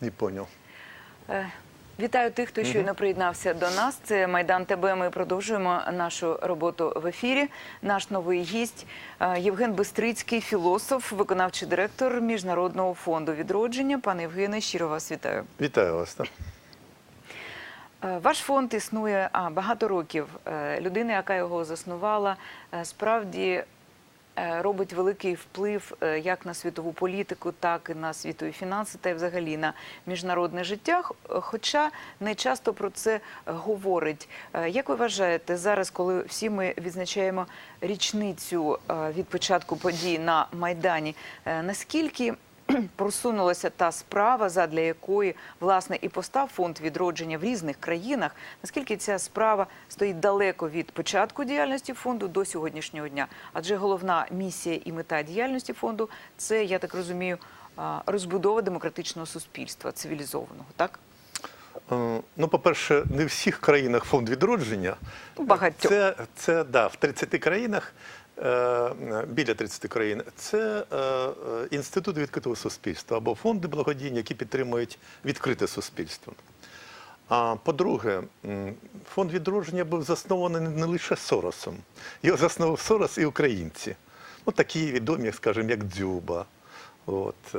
Не понял. Е, Вітаю тих, хто щойно приєднався до нас. Це Майдан ТБ. Ми продовжуємо нашу роботу в ефірі. Наш новий гість е, Євген Бистрицький, філософ, виконавчий директор Міжнародного фонду відродження. Пане Євгене, щиро вас вітаю. Вітаю вас. Так. Е, Ваш фонд існує багато років. Людина, яка його заснувала, справді робить великий вплив е, як на світову політику, так і на світові фінанси, та й взагалі на міжнародне життя. Хоча не часто про це говорить. Е, Як ви вважаєте, зараз, коли всі ми відзначаємо річницю е, від початку подій на Майдані, е, наскільки просунулася та справа, задля якої власне і постав фонд відродження в різних країнах. Наскільки ця справа стоїть далеко від початку діяльності фонду до сьогоднішнього дня? Адже головна місія і мета діяльності фонду це, я так розумію, розбудова демократичного суспільства цивілізованого, так? Е, Ну, по-перше, не в всіх країнах фонд відродження. Багатьох. Це, це да, в 30 країнах, біля 30 країн, це е, е, інститут відкритого суспільства або фонди благодійні, які підтримують відкрите суспільство. А по-друге, фонд відродження був заснований не лише Соросом. Його заснував Сорос і українці. Ну, такі відомі, скажімо, як Дзюба. От, е,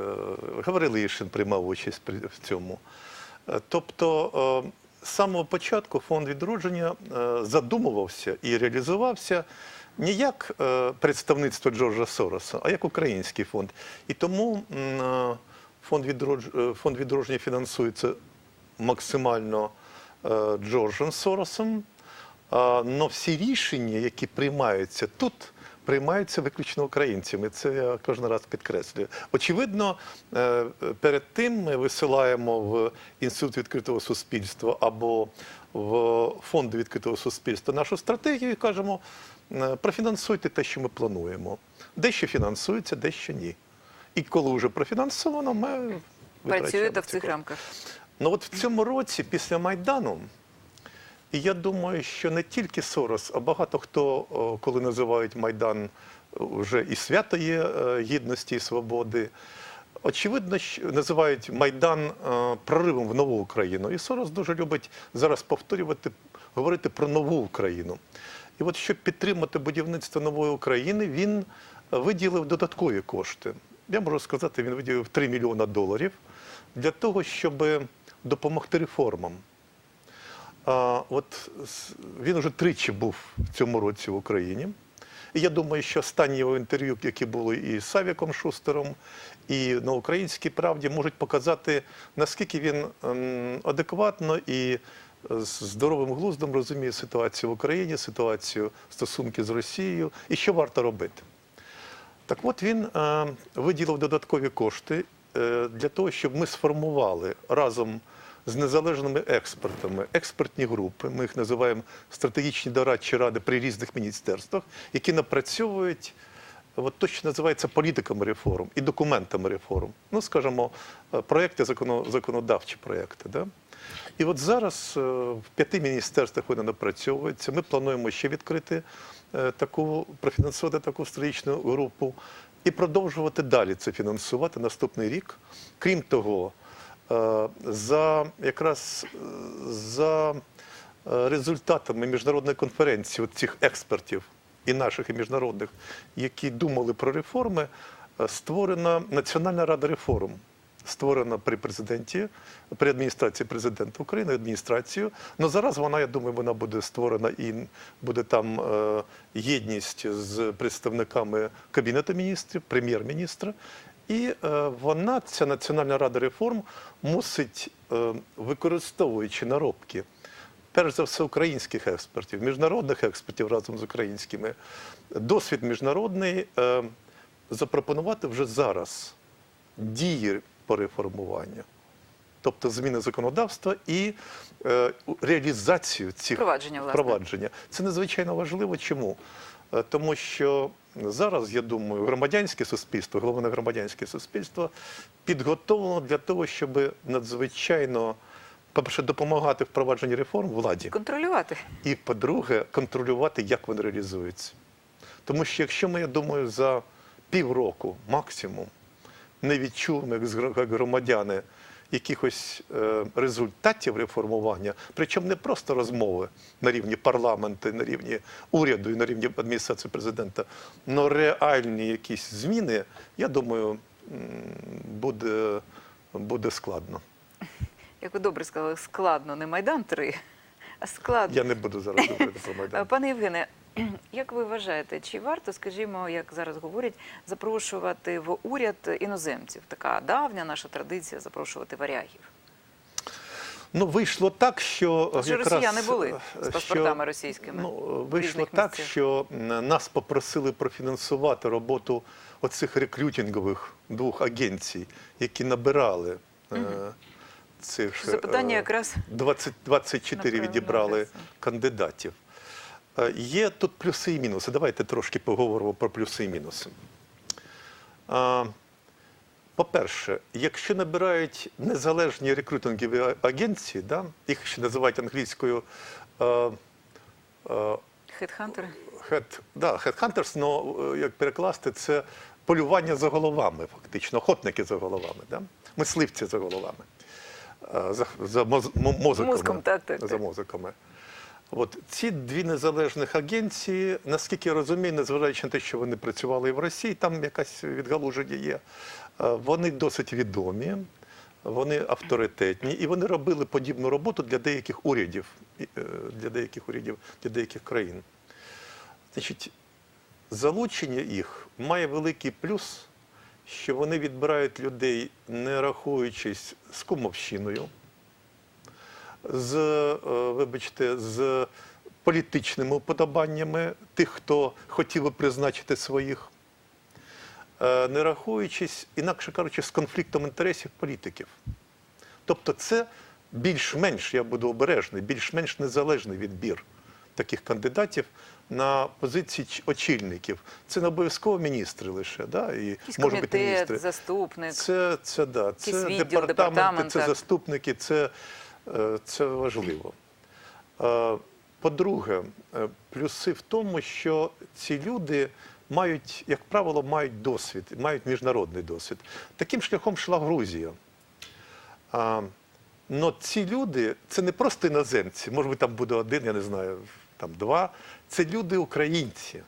Гаврилишин приймав участь в цьому. Е, Тобто, е, з самого початку фонд відродження е, задумувався і реалізувався не як е, представництво Джорджа Сороса, а як український фонд. І тому е, фонд, відродж... е, фонд відродження фінансується максимально е, Джорджем Соросом. Але всі рішення, які приймаються тут, приймаються виключно українцями. Це я кожен раз підкреслюю. Очевидно, перед тим ми висилаємо в інститут відкритого суспільства або в фонд відкритого суспільства нашу стратегію і кажемо, профінансуйте те, що ми плануємо. Дещо фінансується, дещо ні. І коли вже профінансовано, ми Працюєте в цих рамках? Ну от в цьому році, після Майдану, і я думаю, що не тільки Сорос, а багато хто, коли називають Майдан, вже і свято є е, гідності і свободи. Очевидно, що називають Майдан е, проривом в нову Україну. І Сорос дуже любить зараз повторювати, говорити про нову Україну. І от щоб підтримати будівництво нової України, він виділив додаткові кошти. Я можу сказати, він виділив 3 мільйона доларів для того, щоб допомогти реформам. А, от він вже тричі був в цьому році в Україні. І я думаю, що останні його інтерв'ю, які були і з Савіком Шустером, і на українській правді, можуть показати, наскільки він ем, адекватно і з здоровим глуздом розуміє ситуацію в Україні, ситуацію стосунки з Росією і що варто робити. Так от він е, виділив додаткові кошти е, для того, щоб ми сформували разом з незалежними експертами експертні групи. Ми їх називаємо стратегічні дорадчі ради при різних міністерствах, які напрацьовують. От то, що називається політиками реформ і документами реформ. Ну, скажімо, е, проекти, законодавчі проекти. Да? І от зараз е, в п'яти міністерствах вони напрацьовуються. Ми плануємо ще відкрити е, таку, профінансувати таку стратегічну групу і продовжувати далі це фінансувати наступний рік. Крім того, е, за якраз за результатами міжнародної конференції цих експертів і наших, і міжнародних, які думали про реформи, створена Національна рада реформ. Створена при президенті, при адміністрації президента України, адміністрацію. Ну зараз вона, я думаю, вона буде створена і буде там е, єдність з представниками Кабінету міністрів, прем'єр-міністра. І е, вона, ця Національна рада реформ, мусить, е, використовуючи наробки, перш за все, українських експертів, міжнародних експертів разом з українськими, досвід міжнародний е, запропонувати вже зараз дії по реформуванню. Тобто зміни законодавства і е, реалізацію цих Впровадження, впровадження. Це надзвичайно важливо. Чому? Е, Тому що зараз, я думаю, громадянське суспільство, головне громадянське суспільство підготовлено для того, щоб надзвичайно, по-перше, допомагати впровадженні реформ владі. Контролювати. І, по-друге, контролювати, як вони реалізуються. Тому що якщо ми, я думаю, за півроку максимум не відчуємо, як громадяни, якихось е, результатів реформування, причому не просто розмови на рівні парламенту, на рівні уряду і на рівні адміністрації президента, але реальні якісь зміни, я думаю, буде, буде складно. Як ви добре сказали, складно, не Майдан 3, а складно. Я не буду зараз говорити про Майдан. Пане Євгене, як ви вважаєте, чи варто, скажімо, як зараз говорять, запрошувати в уряд іноземців? Така давня наша традиція запрошувати варягів. Ну, вийшло так, що що якраз, росіяни були е, з паспортами російськими Ну, вийшло так, місцях. що нас попросили профінансувати роботу оцих рекрутингових двох агенцій, які набирали е, цих Запитання е, якраз 20, 24 відібрали кандидатів. Е, Є тут плюси і мінуси. Давайте трошки поговоримо про плюси і мінуси. По-перше, якщо набирають незалежні рекрутингові агенції, да, їх ще називають англійською е, е, Хедхантери? head, да, headhunters, но як перекласти, це полювання за головами, фактично, охотники за головами, да? мисливці за головами, е, за, за моз. Мозком, так, так, За так. От ці дві незалежних агенції, наскільки я розумію, незважаючи на те, що вони працювали і в Росії, там якась відгалуження є. е, Вони досить відомі, вони авторитетні, і вони робили подібну роботу для деяких урядів, е, для деяких урядів, для деяких країн. Значить, залучення їх має великий плюс, що вони відбирають людей, не рахуючись з кумовщиною, з, е, вибачте, з політичними уподобаннями тих, хто хотів би призначити своїх, е, не рахуючись, інакше кажучи, з конфліктом інтересів політиків. Тобто це більш-менш, я буду обережний, більш-менш незалежний відбір таких кандидатів на позиції очільників. Це не обов'язково міністри лише, да? і Якийсь може бути комітет, міністри. заступник. Це, це, да, це відділ, департаменти, департамент, це так. заступники, це, це важливо. Е, По-друге, е, плюси в тому, що ці люди мають, як правило, мають досвід, мають міжнародний досвід. Таким шляхом йшла Грузія. А, Но ці люди це не просто іноземці, може бути, там буде один, я не знаю, там два. Це люди українці.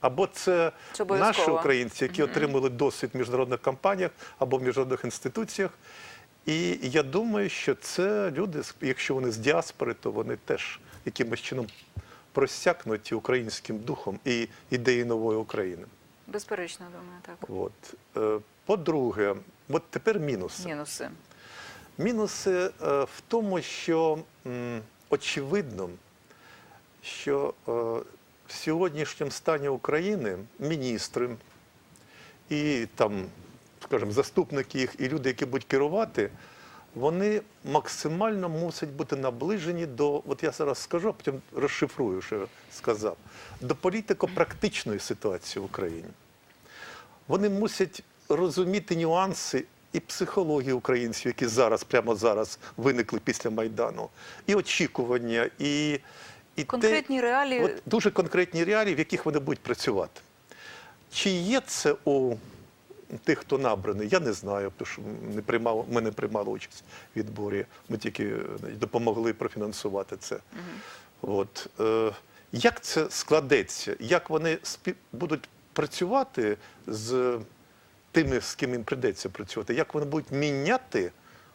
Або це Це наші українці, які отримали досвід в міжнародних компаніях або в міжнародних інституціях. І я думаю, що це люди, якщо вони з діаспори, то вони теж якимось чином просякнуті українським духом і ідеєю нової України. Безперечно, думаю, так. От. Е, По-друге, от тепер мінуси. Мінуси. Мінуси е, в тому, що очевидно, що е, в сьогоднішньому стані України міністри і там, скажімо, заступники їх, і люди, які будуть керувати, вони максимально мусять бути наближені до, от я зараз скажу, а потім розшифрую, що я сказав, до політико-практичної ситуації в Україні вони мусять розуміти нюанси і психології українців, які зараз, прямо зараз виникли після Майдану, і очікування, і, і Конкретні реалії. От дуже конкретні реалії, в яких вони будуть працювати. Чи є це у тих, хто набраний, я не знаю, тому що не приймав, ми не приймали участь в відборі. Ми тільки е, допомогли профінансувати це. От. Е, як це складеться? Як вони спі... будуть працювати з тими, з ким їм прийдеться працювати? Як вони будуть міняти?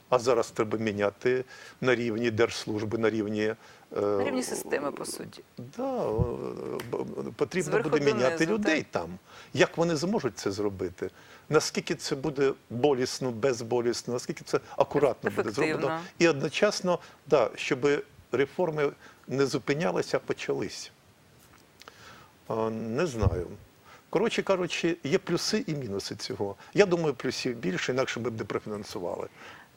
А зараз треба міняти на рівні держслужби, на рівні, е, На рівні системи, по суті. Да, е, потрібно Зверху буде міняти донизу, людей так. там. Як вони зможуть це зробити? Наскільки це буде болісно, безболісно, наскільки це акуратно буде зроблено? І одночасно, да, щоб реформи не зупинялися, а почалися. А, Не знаю. Коротше кажучи, є плюси і мінуси цього. Я думаю, плюсів більше, інакше ми б не профінансували.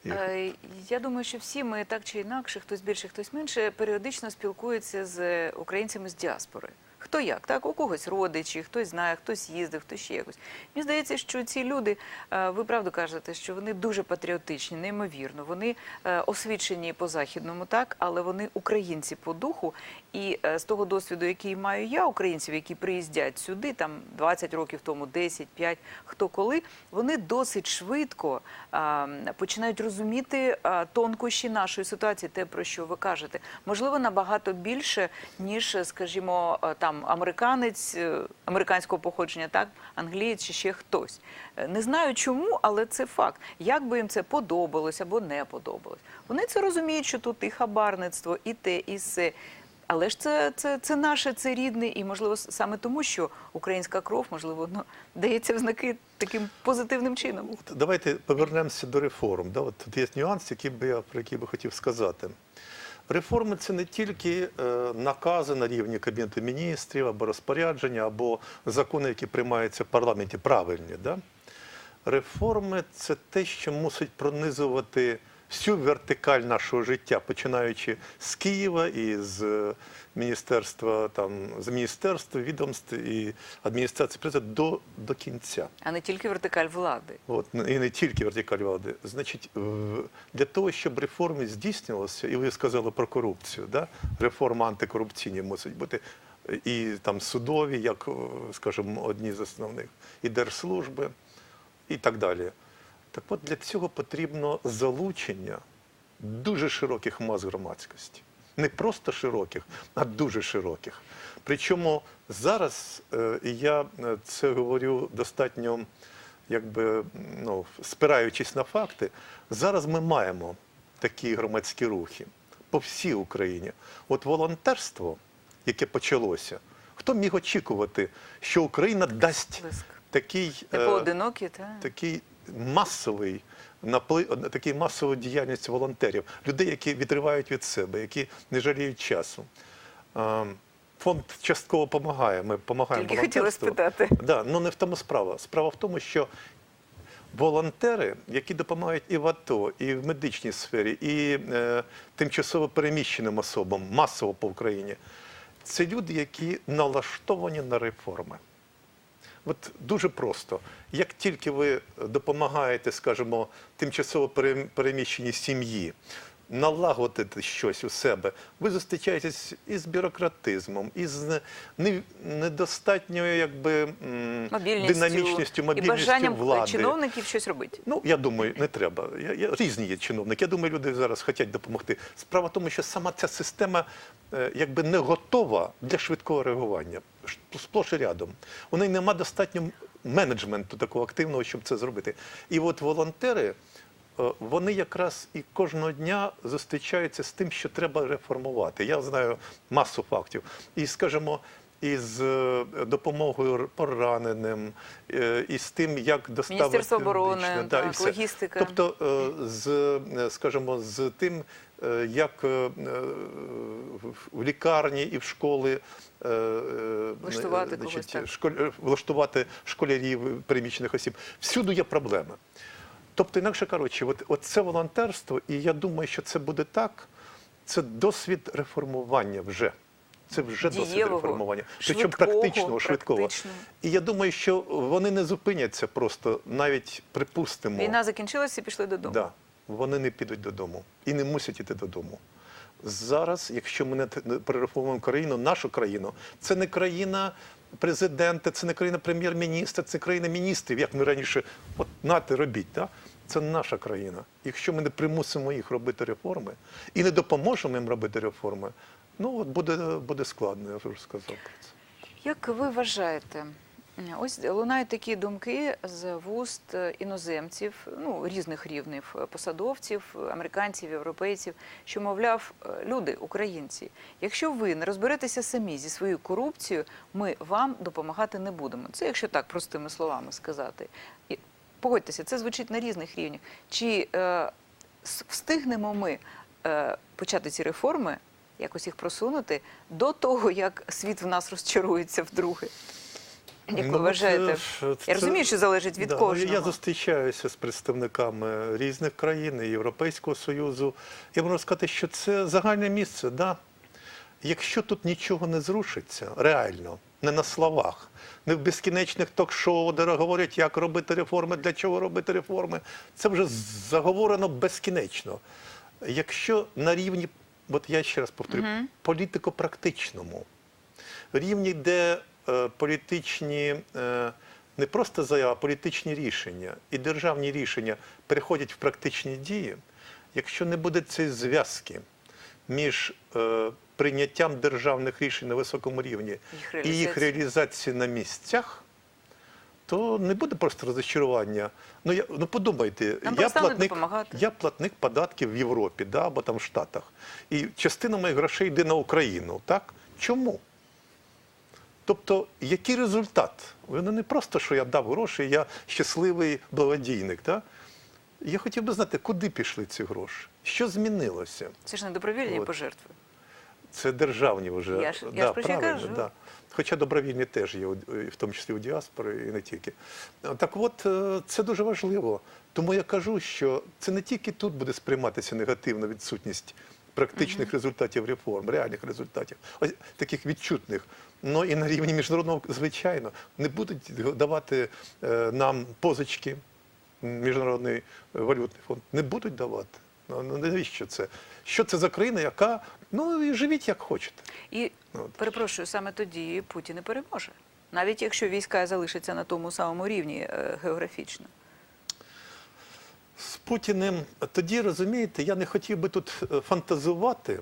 Е, Я думаю, що всі ми так чи інакше, хтось більше, хтось менше, періодично спілкуються з українцями з діаспори. Хто як, так? У когось родичі, хтось знає, хтось їздив, хтось ще якось. Мені здається, що ці люди, е, ви правду кажете, що вони дуже патріотичні, неймовірно. Вони е, освічені по західному, так, але вони українці по духу. І е, з того досвіду, який маю я, українців, які приїздять сюди, там 20 років тому, 10, 5, хто коли, вони досить швидко починають розуміти тонкощі нашої ситуації, те, про що ви кажете. Можливо, набагато більше, ніж, скажімо, е, там американець е, американського походження, так, англієць чи ще хтось. Е, Не знаю чому, але це факт. Як би їм це подобалось або не подобалось. Вони це розуміють, що тут і хабарництво, і те, і все. Але ж це, це, це наше, це рідне, і можливо саме тому, що українська кров, можливо, ну, дається в знаки таким позитивним чином. Давайте повернемося до реформ. Да? От тут є нюанс, який би я про який би хотів сказати. Реформи це не тільки е, накази на рівні Кабінету міністрів або розпорядження, або закони, які приймаються в парламенті, правильні. Да? Реформи це те, що мусить пронизувати всю вертикаль нашого життя, починаючи з Києва і з е, міністерства, там, з міністерства, відомств і адміністрації президента до, до кінця. А не тільки вертикаль влади. От, і не тільки вертикаль влади. Значить, для того, щоб реформи здійснювалися, і ви сказали про корупцію, да? реформи антикорупційні мусить бути і там судові, як, скажімо, одні з основних, і держслужби, і так далі. Так от для цього потрібно залучення дуже широких мас громадськості. Не просто широких, а дуже широких. Причому зараз, е, і я е, це говорю достатньо, якби ну, спираючись на факти, зараз ми маємо такі громадські рухи по всій Україні. От волонтерство, яке почалося, хто міг очікувати, що Україна дасть такий. Не е, та такий масовий наплив, такий масову діяльність волонтерів, людей, які відривають від себе, які не жаліють часу. Фонд частково допомагає. Ми допомагаємо Тільки хотіла спитати. Да, ну не в тому справа. Справа в тому, що волонтери, які допомагають і в АТО, і в медичній сфері, і е, тимчасово переміщеним особам, масово по Україні, це люди, які налаштовані на реформи. От дуже просто. Як тільки ви допомагаєте, скажімо, тимчасово перем- переміщеній сім'ї налагодити щось у себе, ви зустрічаєтесь із бюрократизмом, із не- не- недостатньою якби, мобільністю, динамічністю, і мобільністю бажанням влади. чиновників щось робити. Ну, я думаю, не треба. Я, я, різні є чиновники. Я думаю, люди зараз хочуть допомогти. Справа в тому, що сама ця система е, якби не готова для швидкого реагування. Сплош і рядом. У неї нема достатньо менеджменту такого активного, щоб це зробити. І от волонтери. Е, Вони якраз і кожного дня зустрічаються з тим, що треба реформувати. Я знаю масу фактів. І, скажімо, із е, допомогою пораненим, е, і з тим, як доставити Міністерство оборони, медичне, так, і все. логістика. Тобто, з, скажімо, з тим, як в- лікарні і в школи Влаштувати значить, когось, так. влаштувати школярів, переміщених осіб. Всюди є проблеми. Тобто, інакше кажучи, от, от це волонтерство, і я думаю, що це буде так. Це досвід реформування вже. Це вже досвід реформування. Причому практичного, швидкого. практичного. І я думаю, що вони не зупиняться просто, навіть припустимо. Війна закінчилася і пішли додому. Да, вони не підуть додому і не мусять іти додому. Зараз, якщо ми не перереформуємо країну, нашу країну, це не країна президента, це не країна прем'єр-міністра, це країна міністрів, як ми раніше, от нати робіть. Да? Це наша країна. Якщо ми не примусимо їх робити реформи і не допоможемо їм робити реформи, ну от буде, буде складно, я вже сказав про це. Як ви вважаєте, ось лунають такі думки з вуст е, іноземців, ну різних рівнів е, посадовців, е, американців, європейців, що мовляв, е, люди, українці, якщо ви не розберетеся самі зі своєю корупцією, ми вам допомагати не будемо. Це якщо так простими словами сказати. І погодьтеся, це звучить на різних рівнях. Чи е, встигнемо ми е, почати ці реформи? Якось їх просунути до того, як світ в нас розчарується вдруге. Як ви Ну, вважаєте? е, ж, Я розумію, що залежить від Да, ну, кожного. Я зустрічаюся з представниками різних країн Європейського Союзу. Я можу сказати, що це загальне місце. Да? Якщо тут нічого не зрушиться, реально, не на словах, не в безкінечних ток-шоу, де говорять, як робити реформи, для чого робити реформи, це вже заговорено безкінечно. Якщо на рівні от я ще раз повторю, Мгм. політико-практичному рівні, де е, політичні е, не просто заяви, а політичні рішення і державні рішення переходять в практичні дії, якщо не буде цієї зв'язки між е, прийняттям державних рішень на високому рівні Їх і їх реалізації на місцях, то не буде просто розчарування. Ну, я, ну подумайте, Нам я платник, допомагати. я платник податків в Європі да, або там в Штатах. І частина моїх грошей йде на Україну. Так? Чому? Тобто, який результат? Воно не просто, що я дав гроші, я щасливий благодійник. Так? Я хотів би знати, куди пішли ці гроші, що змінилося. Це ж не добровільні От. пожертви. Це державні вже. Я ж- я ж й кажу. Да. Хоча добровільні теж є, в тому числі у діаспори і не тільки. Так от, е, це дуже важливо. Тому я кажу, що це не тільки тут буде сприйматися негативна відсутність практичних результатів реформ, реальних результатів, ось таких відчутних. Ну і на рівні міжнародного, звичайно, не будуть давати е, нам позички, Міжнародний валютний фонд, не будуть давати. Ну ну, навіщо це? Що це за країна, яка ну і живіть як хочете. І От. перепрошую, саме тоді Путін не переможе. Навіть якщо війська залишаться на тому самому рівні е, географічно. З Путіним тоді розумієте, я не хотів би тут е, фантазувати.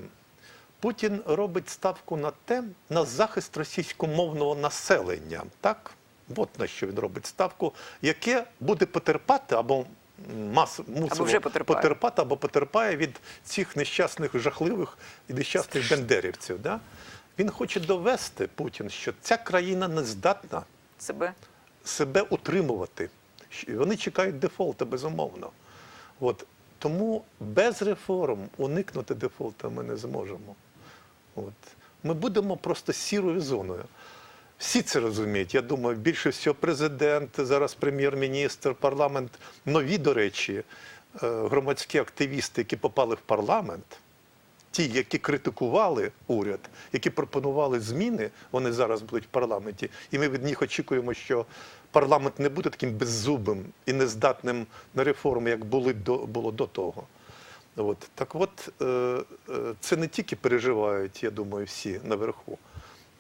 Путін робить ставку на те, на захист російськомовного населення. Так? От на що він робить ставку, яке буде потерпати або мас, мусово вже потерпає. потерпати або потерпає від цих нещасних, жахливих і нещасних бендерівців. Да? Він хоче довести Путін, що ця країна не здатна Себе себе утримувати. Вони чекають дефолту, безумовно. От. Тому без реформ уникнути дефолту ми не зможемо. От. Ми будемо просто сірою зоною. Всі це розуміють. Я думаю, більше всього президент, зараз прем'єр-міністр, парламент, нові, до речі, е, громадські активісти, які попали в парламент, ті, які критикували уряд, які пропонували зміни, вони зараз будуть в парламенті. І ми від них очікуємо, що парламент не буде таким беззубим і нездатним на реформи, як були до, було до того. От. Так от, е, е, це не тільки переживають, я думаю, всі наверху.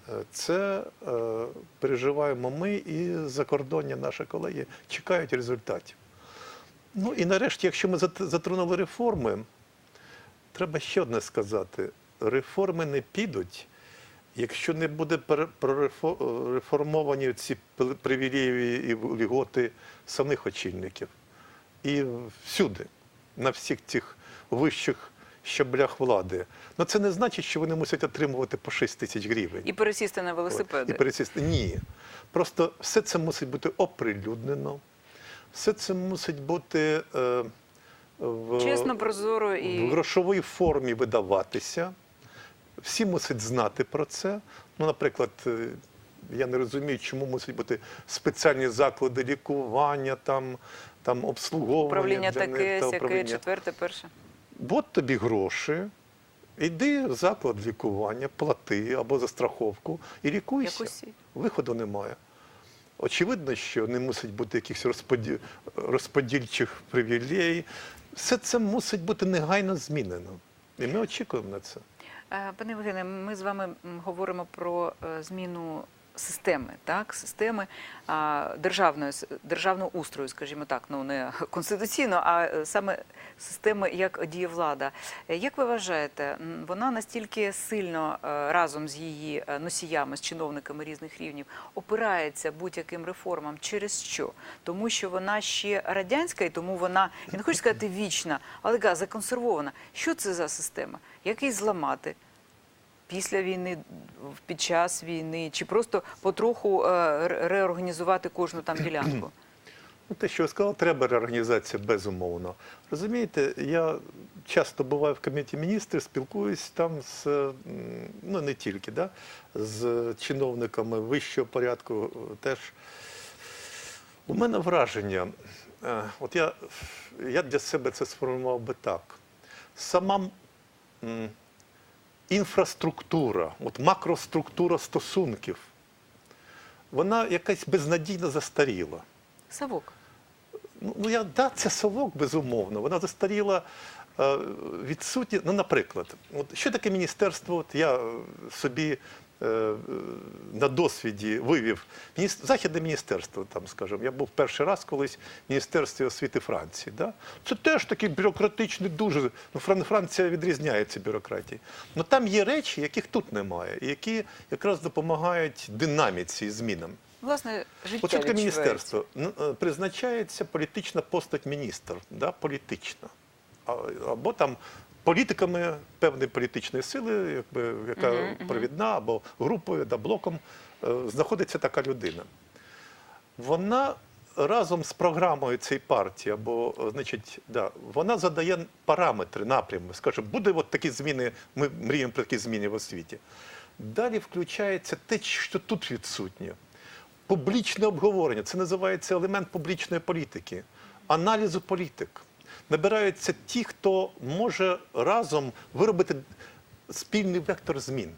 Е, Це переживаємо ми і закордонні наші колеги чекають результатів. Ну і нарешті, якщо ми зат- затронули реформи, треба ще одне сказати: реформи не підуть, якщо не буде пере- реформовані ці привілеї і льготи самих очільників. І всюди, на всіх цих вищих щаблях влади. Ну це не значить, що вони мусять отримувати по 6 тисяч гривень. і пересісти на велосипеди. І пересісти. Ні. Просто все це мусить бути оприлюднено, все це мусить бути е, в, Чесно, прозоро в грошовій формі видаватися. Всі мусять знати про це. Ну, наприклад, е, я не розумію, чому мусять бути спеціальні заклади лікування, там, там обслуговування. управління для таке, та сяке, четверте, перше. От тобі гроші, іди в заклад лікування, плати або за страховку і лікуйся. Як усі. Виходу немає. Очевидно, що не мусить бути якихось розподі... розподільчих привілей. Все це мусить бути негайно змінено. І ми очікуємо на це. Е, Пане Євгене, ми з вами говоримо про е, зміну системи, так, системи а, державної державного устрою, скажімо так, ну не конституційно, а е, саме системи як діє влада. Е, Як ви вважаєте, вона настільки сильно е, разом з її носіями, з чиновниками різних рівнів опирається будь-яким реформам? Через що? Тому що вона ще радянська, і тому вона я не хочу сказати вічна, але така законсервована. Що це за система? Як її зламати? Після війни, під час війни, чи просто потроху е, реорганізувати кожну там ділянку? Ну, те, що ви сказали, треба реорганізація безумовно. Розумієте, я часто буваю в комітеті міністрів, спілкуюсь там з ну не тільки, да, з чиновниками вищого порядку е, теж. У мене враження, е, от я, я для себе це сформував би так. Сама інфраструктура, от макроструктура стосунків, вона якась безнадійно застаріла. Савок. Ну, ну, я, да, це совок, безумовно. Вона застаріла е, відсутні. Ну, наприклад, от що таке міністерство? От я собі на досвіді вивів західне міністерство, там, скажімо, я був перший раз колись в Міністерстві освіти Франції. Да? Це теж такий бюрократичний, дуже ну, Франція відрізняється бюрократії. Ну там є речі, яких тут немає, і які якраз допомагають динаміці і змінам. Власне, життя От таке міністерство? Ну, е, Призначається політична постать міністр, да? політична. Або там політиками певної політичної сили, якби, яка провідна, або групою, да, блоком, е, знаходиться така людина. Вона разом з програмою цієї партії, або, е, значить, да, вона задає параметри, напрями. Скаже, буде от такі зміни, ми мріємо про такі зміни в освіті. Далі включається те, що тут відсутнє. Публічне обговорення. Це називається елемент публічної політики, аналізу політик. Набираються ті, хто може разом виробити спільний вектор змін.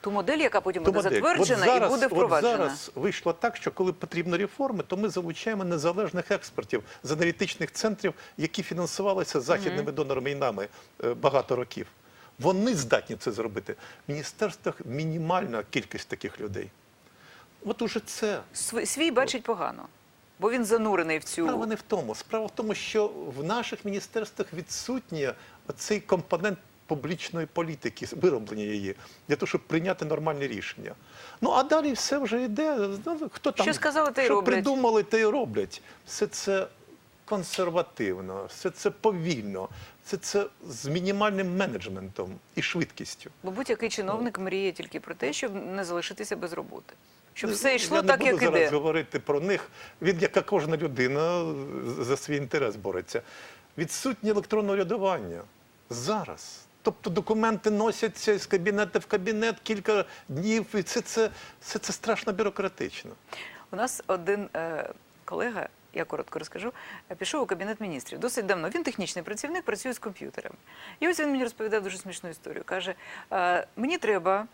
Ту модель, яка потім Ту буде модель. затверджена от зараз, і буде впроваджена. От зараз вийшло так, що коли потрібні реформи, то ми залучаємо незалежних експертів з аналітичних центрів, які фінансувалися західними донорами і нами е, багато років. Вони здатні це зробити. В міністерствах мінімальна кількість таких людей. От уже це. Свій бачить погано, бо він занурений в цю. Справа не в тому. Справа в тому, що в наших міністерствах відсутній цей компонент публічної політики, вироблення її, для того, щоб прийняти нормальні рішення. Ну а далі все вже йде. Ну, Хто там Що сказали, те й що роблять. придумали, те й роблять. Все це консервативно, все це повільно, все це з мінімальним менеджментом і швидкістю. Бо будь-який чиновник мріє тільки про те, щоб не залишитися без роботи. Щоб Ну, все йшло я так, не як буду зараз іде. говорити про них. Він, як кожна людина, за свій інтерес бореться. Відсутнє електронне урядування зараз. Тобто документи носяться з кабінету в кабінет кілька днів, і це, це, це, це страшно бюрократично. У нас один е, колега, я коротко розкажу, е, пішов у кабінет міністрів досить давно. Він технічний працівник, працює з комп'ютерами. І ось він мені розповідав дуже смішну історію. Каже: е, мені треба.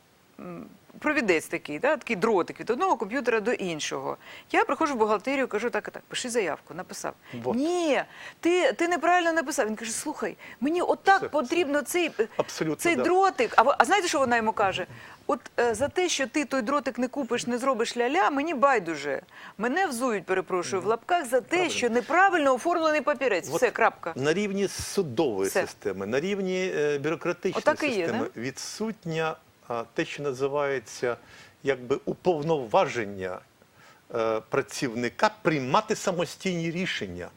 Провідець такий, да, такий дротик від одного комп'ютера до іншого. Я приходжу в бухгалтерію, кажу так, і так, пиши заявку, написав. Вот. Ні, ти, ти неправильно написав. Він каже: слухай, мені отак Все, потрібно цей, е, Абсолютно, цей да. дротик. А, а знаєте, що вона йому каже? От е, за те, що ти той дротик не купиш, не зробиш ля-ля, мені байдуже. Мене взують, перепрошую, в лапках за те, Правильно. що неправильно оформлений папірець. От Все, крапка. На рівні судової Все. системи, на рівні е, бюрократичної і є, системи відсутня те, що називається якби уповноваження е, працівника приймати самостійні рішення.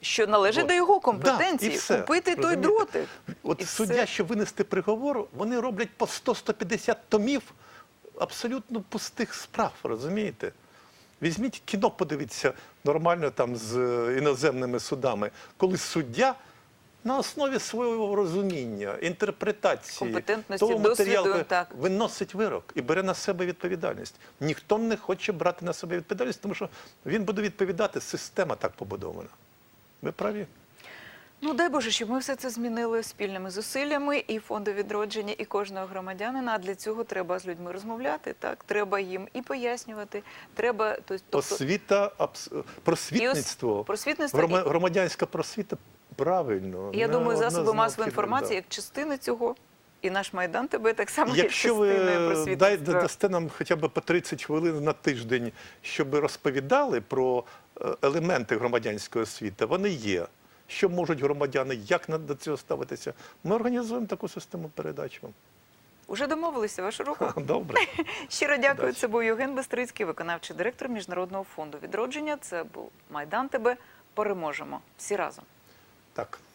Що належить От. до його компетенції все. купити той дротик. От І суддя, все. щоб винести приговор, вони роблять по 100-150 томів абсолютно пустих справ, розумієте? Візьміть кіно, подивіться нормально там з е, іноземними судами, коли суддя на основі свого розуміння, інтерпретації, Компетентності, того матеріалу так. виносить вирок і бере на себе відповідальність. Ніхто не хоче брати на себе відповідальність, тому що він буде відповідати, система так побудована. Ви праві? Ну дай Боже, щоб ми все це змінили спільними зусиллями і фонду відродження, і кожного громадянина. А для цього треба з людьми розмовляти. Так, треба їм і пояснювати. Треба то- тобто, Освіта, абс- просвітництво, просвітництво грома- і- громадянська просвіта правильно. Я не думаю, засоби масової інформації да. як частина цього. І наш майдан тебе так само Якщо частиною ви дай, дасте нам хоча б по 30 хвилин на тиждень, щоб розповідали про е, елементи громадянської освіти, вони є. Що можуть громадяни, як до цього ставитися? Ми організуємо таку систему передач вам. Уже домовилися вашу руку. Добре. Щиро дякую. Удачі. Це був Євген Бестрицький, виконавчий директор Міжнародного фонду відродження. Це був Майдан. Тебе переможемо всі разом. Так.